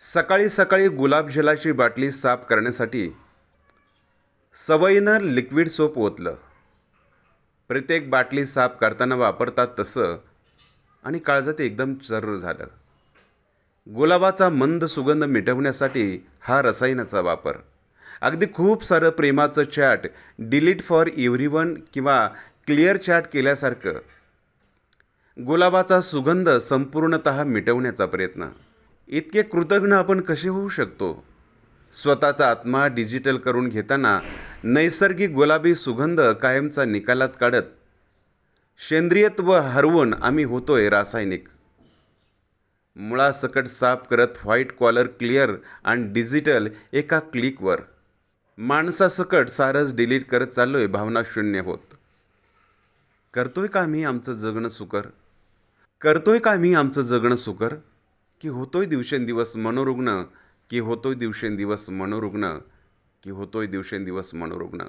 सकाळी सकाळी गुलाबजलाची बाटली साफ करण्यासाठी सवयीनं लिक्विड सोप ओतलं. प्रत्येक बाटली साफ करताना वापरतात तसं आणि काळजात एकदम चर्र झालं. गुलाबाचा मंद सुगंध मिटवण्यासाठी हा रसायनाचा वापर. अगदी खूप सारं प्रेमाचं चॅट डिलीट फॉर एव्हरीवन किंवा क्लिअर चॅट केल्यासारखं गुलाबाचा सुगंध संपूर्णत मिटवण्याचा प्रयत्न. इतके कृतज्ञ आपण कसे होऊ शकतो? स्वतःचा आत्मा डिजिटल करून घेताना नैसर्गिक गुलाबी सुगंध कायमचा निकालात काढत सेंद्रियत्व हरवून आम्ही होतोय रासायनिक. मुळासकट साफ करत व्हाईट कॉलर क्लिअर आणि डिजिटल एका क्लिकवर. माणसासकट सारंच डिलीट करत चाललोय भावना शून्य होत. करतोय का आम्ही आमचं जगणं सुकर? करतोय का आम्ही आमचं जगणं सुकर? की होतोय दिवसेंदिवस मनोरुग्ण की होतोय दिवसेंदिवस मनोरुग्ण की होतोय दिवसेंदिवस मनोरुग्ण.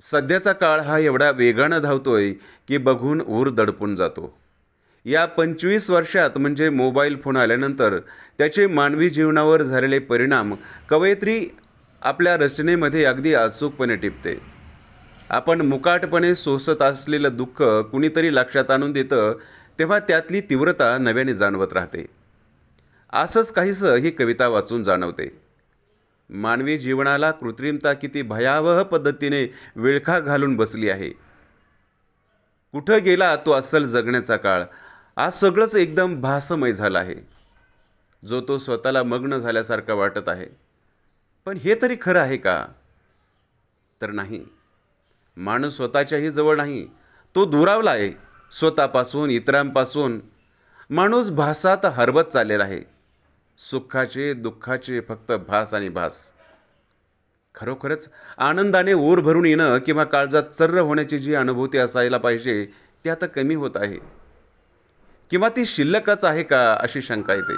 सध्याचा काळ हा एवढा वेगानं धावतोय की बघून ऊर दडपून जातो. या पंचवीस वर्षात म्हणजे मोबाईल फोन आल्यानंतर त्याचे मानवी जीवनावर झालेले परिणाम कवयित्री आपल्या रचनेमध्ये अगदी अचूकपणे टिपते. आपण मुकाटपणे सोसत असलेलं दुःख कुणीतरी लक्षात आणून देतं तेव्हा त्यातली तीव्रता नव्याने जाणवत राहते. असंच काहीसं ही कविता वाचून जाणवते. मानवी जीवनाला कृत्रिमता किती भयावह पद्धतीने विळखा घालून बसली आहे. कुठं गेला तो अस्सल जगण्याचा काळ? आज सगळंच एकदम भासमय झालं आहे. जो तो स्वतःला मग्न झाल्यासारखा वाटत आहे. पण हे तरी खरं आहे का? तर नाही. माणूस स्वतःच्याही जवळ नाही. तो दुरावला आहे. स्वतःपासून इतरांपासून. माणूस भासात हरवत चाललेला आहे. सुखाचे दुःखाचे फक्त भास आणि भास. खरोखरच आनंदाने ओर भरून येणं किंवा काळजात चर्र होण्याची जी अनुभूती असायला पाहिजे ती आता कमी होत आहे. किंवा ती शिल्लकच आहे का अशी शंका येते.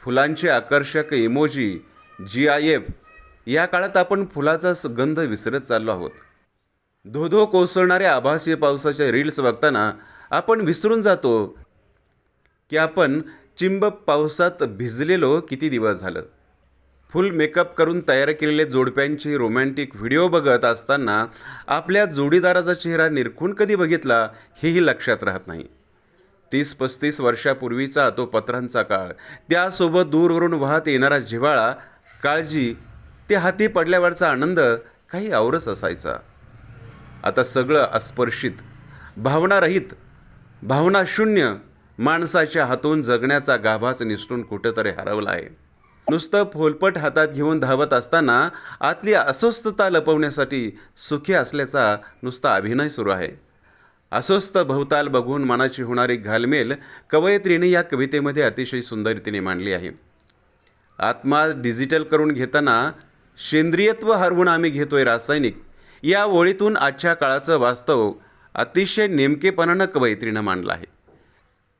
फुलांचे आकर्षक इमोजी जी आय एफ या काळात आपण फुलाचा गंध विसरत चाललो आहोत. धोधो कोसळणाऱ्या आभासी पावसाच्या रील्स बघताना आपण विसरून जातो की आपण चिंब पावसात भिजलेलो किती दिवस झालं? फुल मेकअप करून तयार केलेले जोडप्यांची रोमॅन्टिक व्हिडिओ बघत असताना आपल्या जोडीदाराचा चेहरा निरखून कधी बघितला हेही लक्षात राहत नाही. तीस पस्तीस वर्षापूर्वीचा तो पत्रांचा काळ. त्यासोबत दूरवरून वाहत येणारा जिव्हाळा काळजी ते हाती पडल्यावरचा आनंद काही आवरच असायचा. आता सगळं अस्पर्शित. भावनारहित. भावनाशून्य माणसाच्या हातून जगण्याचा गाभाच निसटून कुठंतरी हरवला आहे. नुसतं फोलपट हातात घेऊन धावत असताना आतली अस्वस्थता लपवण्यासाठी सुखी असल्याचा नुसता अभिनय सुरू आहे. अस्वस्थ भवताल बघून मनाची होणारी घालमेल कवयित्रीने या कवितेमध्ये अतिशय सुंदरतेने मांडली आहे. आत्मा डिजिटल करून घेताना सेंद्रियत्व हरवून आम्ही घेतोय रासायनिक. या ओळीतून आजच्या काळाचं वास्तव अतिशय नेमकेपणानं कवयित्रीनं मांडलं आहे.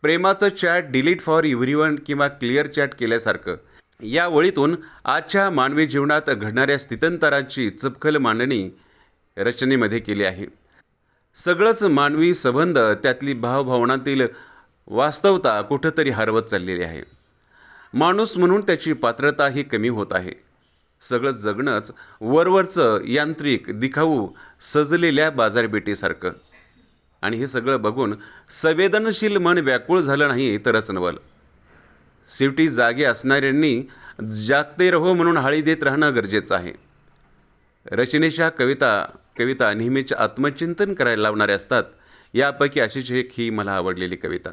प्रेमाचं चॅट डिलीट फॉर एव्हरीवन किंवा क्लिअर चॅट केल्यासारखं. या ओळीतून आजच्या मानवी जीवनात घडणाऱ्या स्थितंतराची चपखल मांडणी रचनेमध्ये केली आहे. सगळंच मानवी संबंध त्यातली भावभावनातील वास्तवता कुठंतरी हरवत चाललेली आहे. माणूस म्हणून त्याची पात्रता ही कमी होत आहे. सगळं जगणंच वरवरचं यांत्रिक दिखाऊ सजलेल्या बाजारपेठेसारखं. आणि हे सगळं बघून संवेदनशील मन व्याकुळ झालं नाही तरच नवल शेवटी जागे असणाऱ्यांनी जागते रहो म्हणून हाळी देत राहणं गरजेचं आहे. रचनेच्या कविता कविता नेहमीच आत्मचिंतन करायला लावणाऱ्या असतात. यापैकी अशीच एक ही मला आवडलेली कविता.